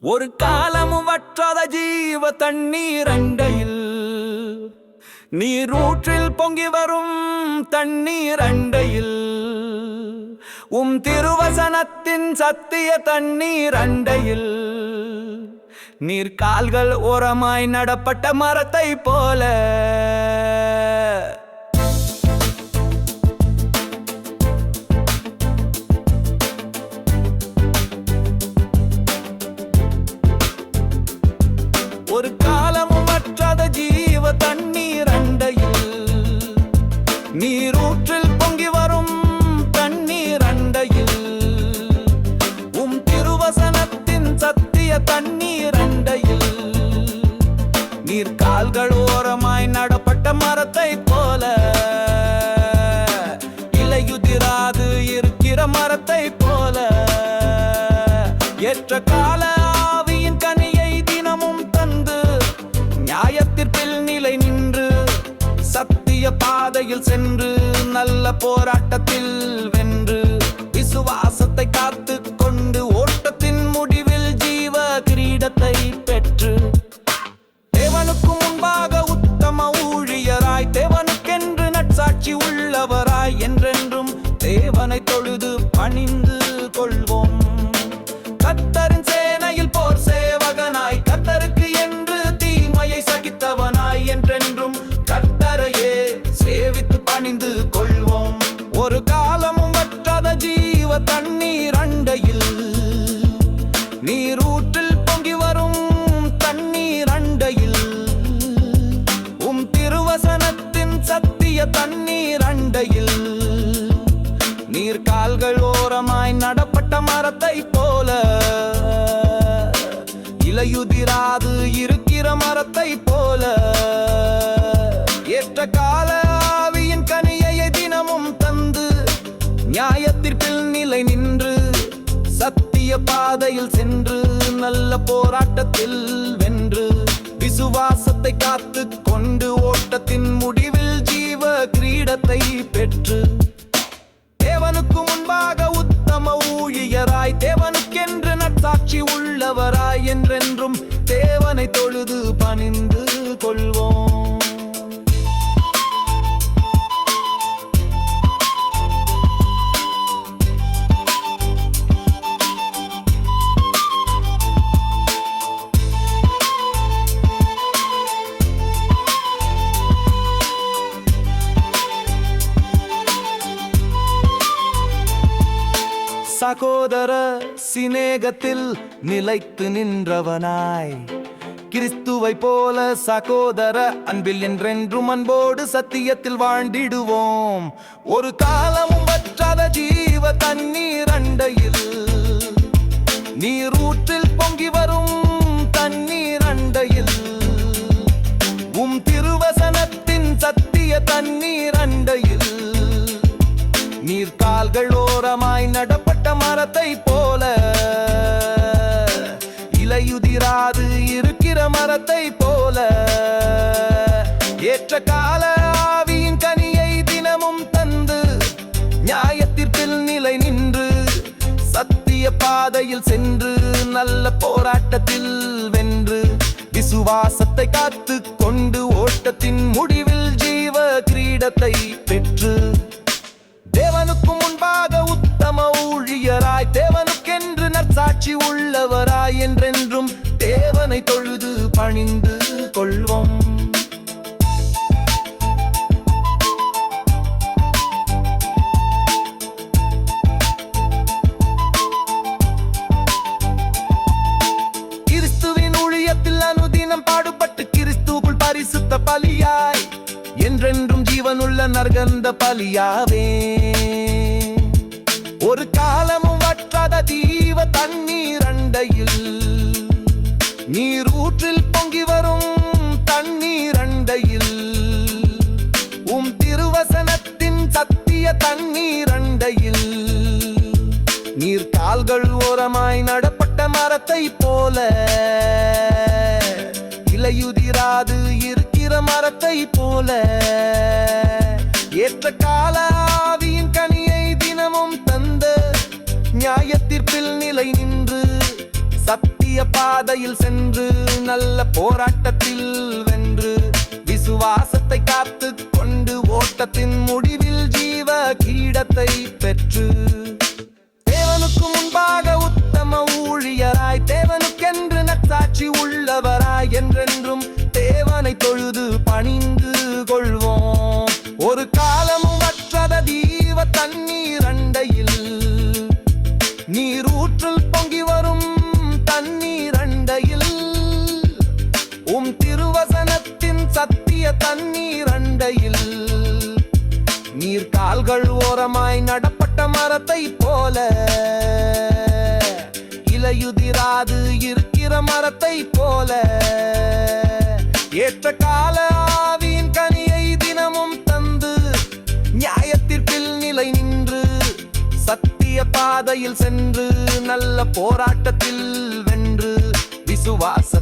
ஒரு காலமும் வற்றாத ஜீவ தண்ணீர் அண்டையில். நீரூற்றில் பொங்கி வரும் தண்ணீர் அண்டையில். உம் திருவசனத்தின் சத்திய தண்ணீர் அண்டையில். நீர் கால்கள் ஓரமாய் நடப்பட்ட மரத்தை போல. நீர் கால்கள் ஓரமாய் நடப்பட்ட மரத்தை போல. இலையுதிராது இருக்கிற மரத்தை போல. ஏற்ற கால ஆவியின் கனியை தினமும் தந்து நியாயத்திற்பில் நிலை நின்று சத்திய பாதையில் சென்று நல்ல போராட்டத்தில் வென்று அவனை தொழுது பணிந்து கொள்வோம். கத்தரின் சேனையில் போர் சேவகனாய் கத்தருக்கு என்று தீமையை சகித்தவனாய் என்றென்றும் கத்தரையே சேவித்து பணிந்து கொள். இலையுதிராது இருக்கிற மரத்தை போல. ஏற்ற கால ஆவியின் கனியை தினமும் தந்து நியாயத்திற்கில் நிலை நின்று சத்திய பாதையில் சென்று நல்ல போராட்டத்தில் வென்று விசுவாசத்தை காத்து கொண்டு ஓட்டத்தின் முடிவில் ஜீவ கிரீடத்தை பெற்று சகோதர சிநேகத்தில் நிலைத்து நின்றவனாய். கிறிஸ்துவை போல சகோதர அன்பில் என்றென்றும் அன்போடு சத்தியத்தில் வாழ்ந்திடுவோம். ஒரு காலமும் வற்றாத ஜீவ தண்ணீர் அண்டையில் நீர் நீர் கால்கள் ஓரமாய் நடப்பட்ட மரத்தை போல. இலையுதிராது இருக்கிற மரத்தை போல. ஏற்ற கால ஆவியின் கனியை தினமும் தந்து நியாயத்திற்கில் நிலை நின்று சத்திய பாதையில் சென்று நல்ல போராட்டத்தில் வென்று விசுவாசத்தை காத்து கொண்டு ஓட்டத்தின் முடிவில் ஜீவ கிரீடத்தை பெற்று சாட்சி உள்ளவராய் என்றென்றும் தேவனை தொழுது பணிந்து கொள்வோம். கிறிஸ்துவின் ஊழியத்தில் அனுதினம் பாடுபட்டு கிறிஸ்துக்குள் பரிசுத்த பலியாய். என்றென்றும் ஜீவனுள்ள நற்கந்த பலியாவே. ஒரு காலம் வற்றாத தீவ தண்ணீர் அண்டையில். நீரூற்றில் பொங்கி வரும் தண்ணீர் அண்டையில். உம் திருவசனத்தின் சத்திய தண்ணீர் அண்டையில். நீர் கால்கள் ஓரமாய் நடப்பட்ட மரத்தை போல. இலையுதிராது இருக்கிற மரத்தை போல. ஏற்ற கால நியாயத்திற்பில் நிலை நின்று சத்திய பாதையில் சென்று நல்ல போராட்டத்தில் வென்று விசுவாசத்தை காத்து கொண்டு ஓட்டத்தின் முடிவில் ஜீவ கீடத்தை பெற்று தேவனுக்கு முன்பாக உத்தம ஊழியராய் தேவனுக்கென்று நற்சாட்சி உள்ளவராய் என்றென்றும் தேவனை தொழுது பணிந்து கொள்வோம். ஒரு காலமும் வற்றத தீவ தண்ணி அண்டையில் நீர் கால்கள் ஓரமாய் நடப்பட்ட மரத்தை போல. இலையுதிராது இருக்கிற மரத்தை போல. ஏற்ற கால ஆவியின் கனியை தினமும் தந்து நியாயத்திற்பில் நிலை நின்று சத்திய பாதையில் சென்று நல்ல போராட்டத்தில் வென்று விசுவாச